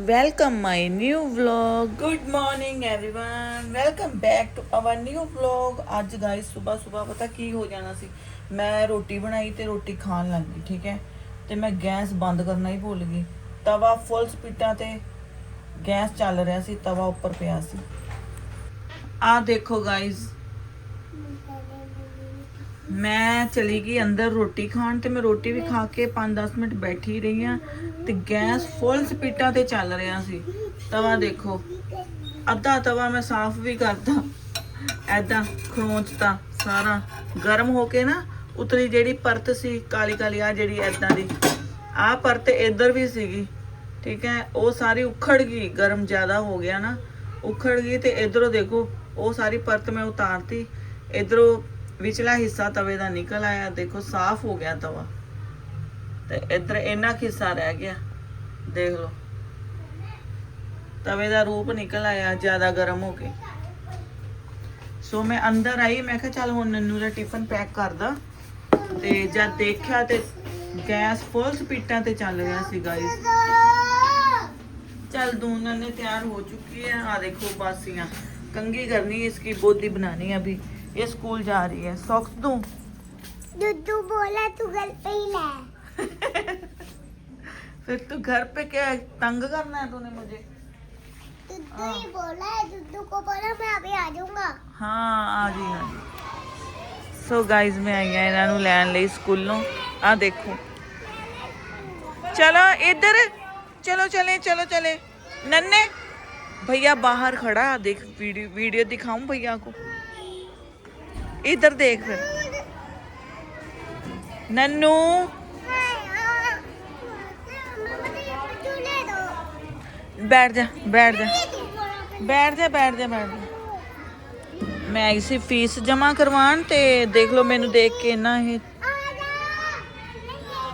welcome my new vlog. Good morning, everyone. Welcome back to our new vlog. ਅੱਜ guys ਸਵੇਰ ਸਵੇਰ ਪਤਾ ਕੀ ਹੋ ਜਾਣਾ ਸੀ? ਮੈਂ ਰੋਟੀ ਬਣਾਈ ਤੇ ਰੋਟੀ ਖਾਣ ਲੱਗ ਗਈ, ਠੀਕ ਹੈ? ਤੇ ਮੈਂ ਗੈਸ ਬੰਦ ਕਰਨਾ ਹੀ ਭੁੱਲ ਗਈ। ਤਵਾ ਫੁੱਲ ਸਪੀਟਾਂ ਤੇ ਗੈਸ ਚੱਲ ਰਿਹਾ ਸੀ, ਤਵਾ ਉੱਪਰ ਪਿਆ ਸੀ। ਆ ਦੇਖੋ ਗਾਇਸ ਮੈਂ ਚਲੀ ਗਈ ਅੰਦਰ ਰੋਟੀ ਖਾਣ ਤੇ ਮੈਂ ਰੋਟੀ ਵੀ ਖਾ ਕੇ 5-10 ਮਿੰਟ ਬੈਠੀ ਰਹੀ ਆ ਤੇ ਗੈਸ ਫੁੱਲ ਸਪੀਟਾਂ ਤੇ ਚੱਲ ਰਿਹਾ ਸੀ। ਤਵਾ ਦੇਖੋ, ਅੱਧਾ ਤਵਾ ਮੈਂ ਸਾਫ਼ ਵੀ ਕਰਤਾ ਐਦਾਂ ਖਰੋਂਚਤਾ ਸਾਰਾ। ਗਰਮ ਹੋ ਕੇ ਨਾ ਉਤਲੀ ਜਿਹੜੀ ਪਰਤ ਸੀ ਕਾਲੀ ਕਾਲੀ ਆ ਜਿਹੜੀ ਐਦਾਂ ਦੀ। ਆ ਪਰਤ ਇੱਧਰ ਵੀ ਸੀਗੀ, ਠੀਕ ਹੈ, ਉਹ ਸਾਰੀ ਉਖੜ ਗਈ, ਗਰਮ ਜ਼ਿਆਦਾ ਹੋ ਗਿਆ ਨਾ। ਉਖੜ ਗਈ ਤੇ ਇਧਰੋਂ ਦੇਖੋ, ਉਹ ਸਾਰੀ ਪਰਤ ਮੈਂ ਉਤਾਰਤੀ। ਇਧਰੋਂ ਵਿਚਲਾ ਹਿੱਸਾ ਤਵੇ ਦਾ ਨਿਕਲ ਆਇਆ, ਦੇਖੋ ਸਾਫ਼ ਹੋ ਗਿਆ ਤਵਾ। ਤੇ ਇੱਧਰ ਇੰਨਾ ਹਿੱਸਾ ਰਹਿ ਗਿਆ, ਦੇਖ ਲਓ। ਤਵੇ ਦਾ ਰੂਪ ਨਿਕਲ ਆਇਆ, ਜ਼ਿਆਦਾ ਗਰਮ ਹੋ ਕੇ। ਸੋ ਮੈਂ ਅੰਦਰ ਆਈ, ਮੈਂ ਕਿਹਾ ਚੱਲ ਹੁਣ ਨੰਨੂ ਦਾ ਟਿਫਨ ਪੈਕ ਕਰਦਾ। ਤੇ ਜਦ ਦੇਖਿਆ ਤੇ ਗੈਸ ਫੁੱਲ ਸਪੀਟਾਂ ਤੇ ਚੱਲ ਰਿਹਾ ਸੀ ਗਾਇਸ ਚੱਲ ਦੋਨਾਂ ਨੇ ਤਿਆਰ ਹੋ ਚੁੱਕੀ ਹੈ ਆ ਦੇਖੋ ਬਾਸੀਆਂ ਕੰਗੀ ਕਰਨੀ ਇਸकी ਬੋਦੀ ਬਣਾਣੀ ਆ ਵੀ ये स्कूल जा रही है सॉक्स दूं दुद्दू बोला तू घर पे ही ला फिर तू घर पे क्या तंग करना है तूने मुझे दुद्दू ही बोला है दुद्दू को बोला मैं अभी आ जाऊंगा ਹਾਂ ਆ ਜੀ ਆ ਜੀ ਸੋ ਗਾਇਜ਼ ਮੈਂ ਆਈ ਆ ਇਹਨਾਂ ਨੂੰ ਲੈਣ ਲਈ ਸਕੂਲੋਂ ਆ ਦੇਖੋ ਚਲੋ ਇੱਧਰ ਚਲੋ ਚਲੇ ਚਲੋ चले नन्ने भैया बाहर खड़ा है, देख वीडियो वीडियो दिखाऊं भैया को इधर देख फिर नन्नू बैठ जा बैठ जा बैठ जा बैठ जा बैठ जा ਮੈਂ ਆਈ ਸੀ ਫੀਸ ਜਮ੍ਹਾਂ ਕਰਵਾਉਣ ਤੇ ਦੇਖ ਲਓ ਮੈਨੂੰ ਦੇਖ ਕੇ ਨਾ ਇਹ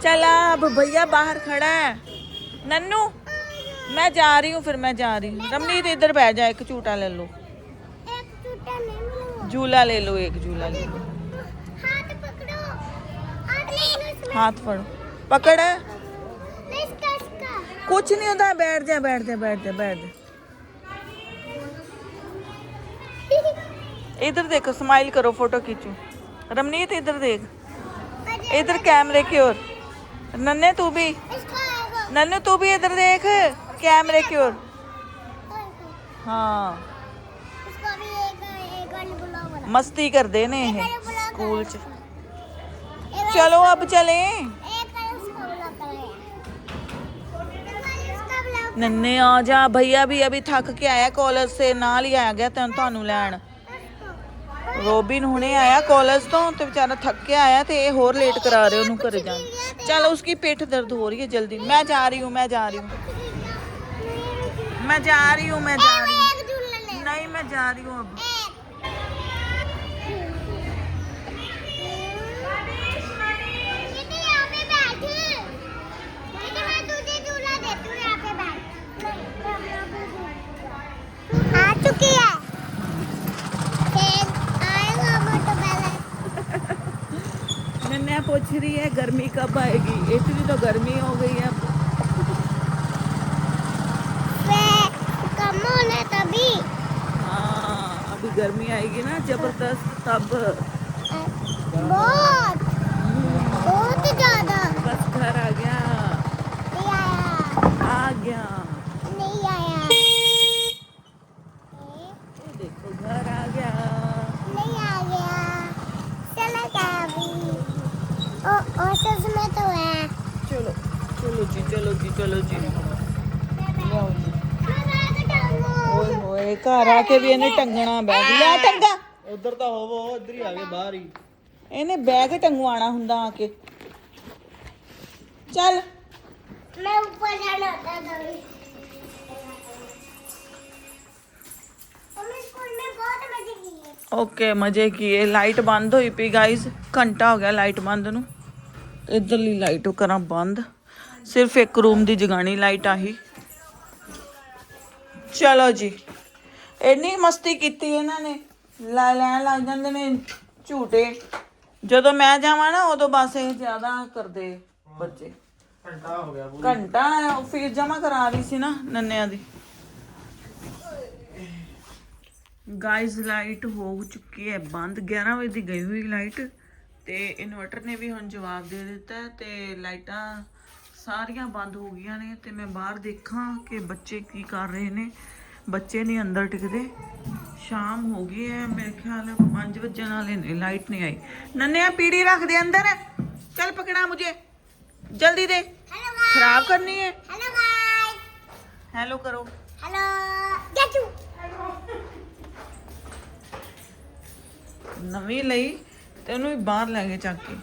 चला अब भैया बाहर खड़ा है नन्नू मैं जा रही हूँ फिर मैं जा रही हूँ रमनीत इधर बैठ जा एक झूटा ले लो झूला ले लो एक झूला ले लो हाथ पकड़ो हाथ ले लो इसमें। हाथ पकड़ो पकड़ है नहीं, इसका इसका कुछ नहीं होता बैठ जा बैठ जा बैठ जा बैठ जा इधर देखो स्माइल करो फोटो खींचो रमनीत इधर देख इधर कैमरे की ओर नन्ने तू भी इसका आएगा नन्नू तू भी इधर देख कैमरे की ओर हाँ ਮਸਤੀ ਕਰਦੇ ਨੇ ਇਹ ਸਕੂਲ ਚ। ਚਲੋ ਅਬ ਚਲੇ। ਨੰਨੇ ਆ ਜਾ ਭਈਆ ਵੀ ਅਭੀ ਥੱਕ ਕੇ ਆਇਆ ਕਾਲਜ ਸੇ ਨਾਲ ਹੀ ਆ ਗਿਆ ਤੈਨੂੰ ਤੁਹਾਨੂੰ ਲੈਣ। ਰੋਬਿਨ ਹੁਣੇ ਆਇਆ ਕਾਲਜ ਤੋਂ ਤੇ ਵਿਚਾਰਾ ਥੱਕ ਕੇ ਆਇਆ ਤੇ ਇਹ ਹੋਰ ਲੇਟ ਕਰਾ ਰਹੇ ਉਹਨੂੰ ਘਰੇ ਜਾਣ। ਚਲ ਉਸकी ਪੇਟ ਦਰਦ ਹੋ ਰਹੀ ਹੈ ਜਲਦੀ। ਮੈਂ ਜਾ ਰਹੀ ਹੂੰ ਮੈਂ ਜਾ ਰਹੀ ਹਾਂ। ਮੈਂ ਜਾ ਰਹੀ ਹੂੰ ਮੈਂ ਜਾ ਰਹੀ ਹਾਂ। ਨਹੀਂ ਮੈਂ ਜਾ ਰਹੀ ਹੂੰ। ਅਬ है गर्मी कब आएगी? इतनी तो गर्मी हो गई है। तभी। हाँ अभी गर्मी आएगी ना ज़बरदस्त तब। बहुत बहुत ज़्यादा। बस घर आ गया। ਓਏ ਹੋਏ ਘਰ ਆ ਕੇ ਵੀ ਇਹਨੇ ਟੰਗਣਾ ਬੈਗ ਲਿਆ ਟੰਗਾ। ਉਧਰ ਤਾਂ ਹੋਵੋ ਇੱਧਰ ਹੀ ਆ ਗਏ ਬਾਹਰ ਹੀ। ਇਹਨੇ ਬੈਗ ਟੰਗਵਾਣਾ ਹੁੰਦਾ ਆ ਓਕੇ ਮਜ਼ੇ ਕੀਏ। ਲਾਈਟ ਬੰਦ ਹੋਈ ਪਈ ਗਾਇਸ ਘੰਟਾ ਹੋ ਗਿਆ ਲਾਈਟ ਬੰਦ ਨੂੰ। ਇਧਰਲੀ ਲਾਈਟ ਕਰਾਂ ਬੰਦ। ਸਿਰਫ ਇੱਕ ਰੂਮ ਦੀ ਜਗਾਣੀ ਲਾਈਟ ਆਹੀ। ਚਲੋ ਜੀ। ਇੰਨੀ ਮਸਤੀ ਕੀਤੀ ਇਹਨਾਂ ਨੇ। ਲੈ ਲੈਣ ਲੱਗ ਜਾਂਦੇ ਨੇ ਝੂਟੇ। ਜਦੋਂ ਮੈਂ ਜਾਵਾਂ ਨਾ ਉਦੋਂ ਬਸ ਇਹ ਜ਼ਿਆਦਾ ਕਰਦੇ ਬੱਚੇ। ਘੰਟਾ ਹੋ ਗਿਆ ਪੂਰੀ। ਘੰਟਾ ਫੀਸ ਜਮਾ ਕਰਾ ਰਹੀ ਸੀ ਨਾ ਨੰਨਿਆਂ ਦੀ। ਗਾਇਸ ਲਾਈਟ ਹੋ ਚੁੱਕੀ ਹੈ। ਬੰਦ 11 ਵਜੇ ਦੀ ਗਈ ਹੋਈ ਲਾਈਟ ਤੇ ਇਨਵਰਟਰ ਨੇ ਵੀ ਹੁਣ ਜਵਾਬ ਦੇ ਦਿੱਤਾ ਤੇ ਲਾਈਟਾਂ ਸਾਰੀਆਂ ਬੰਦ ਹੋ ਗਈਆਂ ਨੇ ਤੇ ਮੈਂ ਬਾਹਰ ਦੇਖਾਂ ਕਿ ਬੱਚੇ ਕੀ ਕਰ ਰਹੇ ਨੇ। ਬੱਚੇ ਨਹੀਂ ਅੰਦਰ ਟਿਕਦੇ। ਸ਼ਾਮ ਹੋ ਗਈ ਹੈ ਮੇਰੇ ਖਿਆਲ 5 ਵਜੇ ਨਾਲ ਹੀ ਲਾਈਟ ਨਹੀਂ ਆਈ। ਨੰਨਿਆ ਪੀੜੀ ਰੱਖ ਦੇ ਅੰਦਰ। ਚੱਲ ਪਕੜਾ ਮੁਝੇ। ਜਲਦੀ ਦੇ। ਖਰਾਬ ਕਰਨੀ ਹੈ। ਹੈਲੋ ਗਾਇਸ ਹੈਲੋ ਕਰੋ। ਹੈਲੋ ਗੈਚੂ ਨਵੀਂ ਲਈ ਤੇ ਉਹਨੂੰ ਬਾਹਰ ਲੈ ਗਏ ਚੱਕ ਕੇ।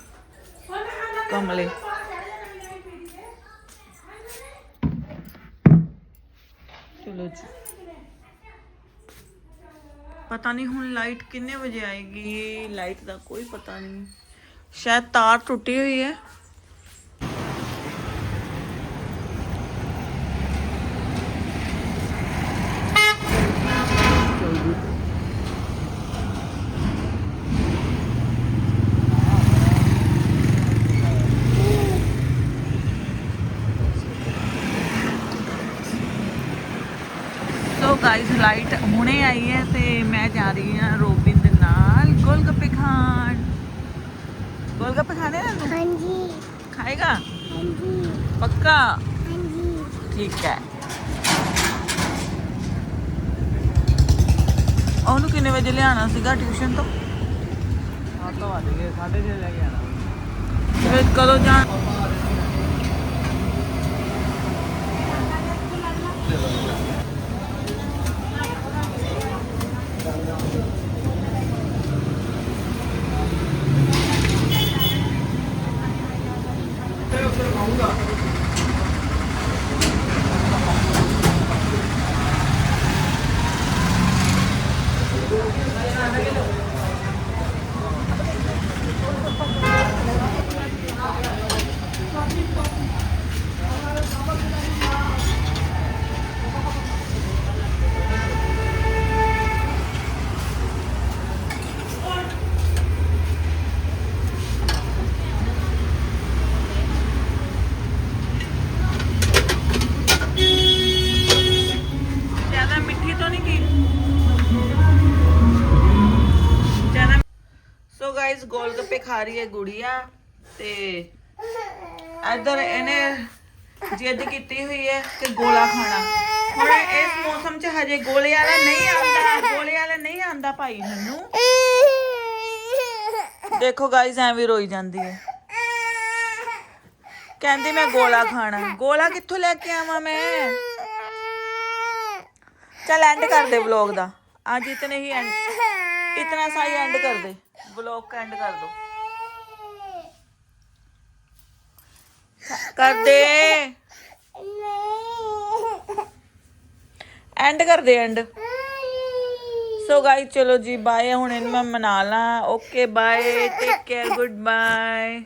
ਕਮਲੇ। ਪਤਾ ਨਹੀਂ ਹੁਣ ਲਾਈਟ ਕਿੰਨੇ ਵਜੇ ਆਏਗੀ ਲਾਈਟ ਦਾ ਕੋਈ ਪਤਾ ਨਹੀਂ ਸ਼ਾਇਦ ਤਾਰ ਟੁੱਟੀ ਹੋਈ ਹੈ ਸੋ ਗਾਇਸ ਲਾਈਟ ਹੁਣੇ ਆਈ ਹੈ ਤੇ ਮੈਂ ਜਾ ਰਹੀ ਹਾਂ ਰੋਬਿਨ ਦੇ ਨਾਲ ਗੋਲਗੱਪੇ ਖਾਣ। ਗੋਲਗੱਪੇ ਖਾਣੇ ਆ ਤੂੰ? ਹਾਂਜੀ। ਖਾਏਗਾ? ਹਾਂਜੀ। ਪੱਕਾ? ਹਾਂਜੀ। ਠੀਕ ਹੈ। ਉਹਨੂੰ ਕਿੰਨੇ ਵਜੇ ਲਿਆਣਾ ਸੀਗਾ ਟਿਊਸ਼ਨ ਤੋਂ? ਹਾਂ ਤਾਂ ਆ ਗਏ 6:30 ਲੈ ਕੇ ਆਣਾ ਫਿਰ ਕਦੋਂ ਜਾਣਾ? ਗਾਇਸ ਗੋਲਗੱਪੇ ਖਾ ਰਹੀ ਹੈ ਗੁੜੀਆ ਤੇ ਇੱਧਰ ਇਹਨੇ ਜਿੱਦ ਕੀਤੀ ਹੋਈ ਹੈ ਕਿ ਗੋਲਾ ਖਾਣਾ ਹੁਣ ਇਸ ਮੌਸਮ 'ਚ ਹਜੇ ਗੋਲੇ ਵਾਲਾ ਨਹੀਂ ਆਉਂਦਾ ਗੋਲੇ ਵਾਲਾ ਨਹੀਂ ਆਉਂਦਾ ਭਾਈ ਮੈਨੂੰ ਦੇਖੋ ਗਾਇਸ ਐਵੇਂ ਰੋਈ ਜਾਂਦੀ ਹੈ ਕਹਿੰਦੀ ਮੈਂ ਗੋਲਾ ਖਾਣਾ ਗੋਲਾ ਕਿੱਥੋਂ ਲੈ ਕੇ ਆਵਾਂ ਮੈਂ चल एंड कर दे व्लॉग दा आज इतने ही एंड इतना सा ही एंड कर दे व्लॉग का एंड ਕਰ ਦੇ ਐਂਡ ਕਰ ਦੇ ਐਂਡ ਸੋ ਗਾਇਸ ਚਲੋ ਜੀ ਬਾਏ ਹੁਣ ਇਹਨਾਂ ਮੈਂ ਮਨਾ ਲਾਂ। Okay bye take care goodbye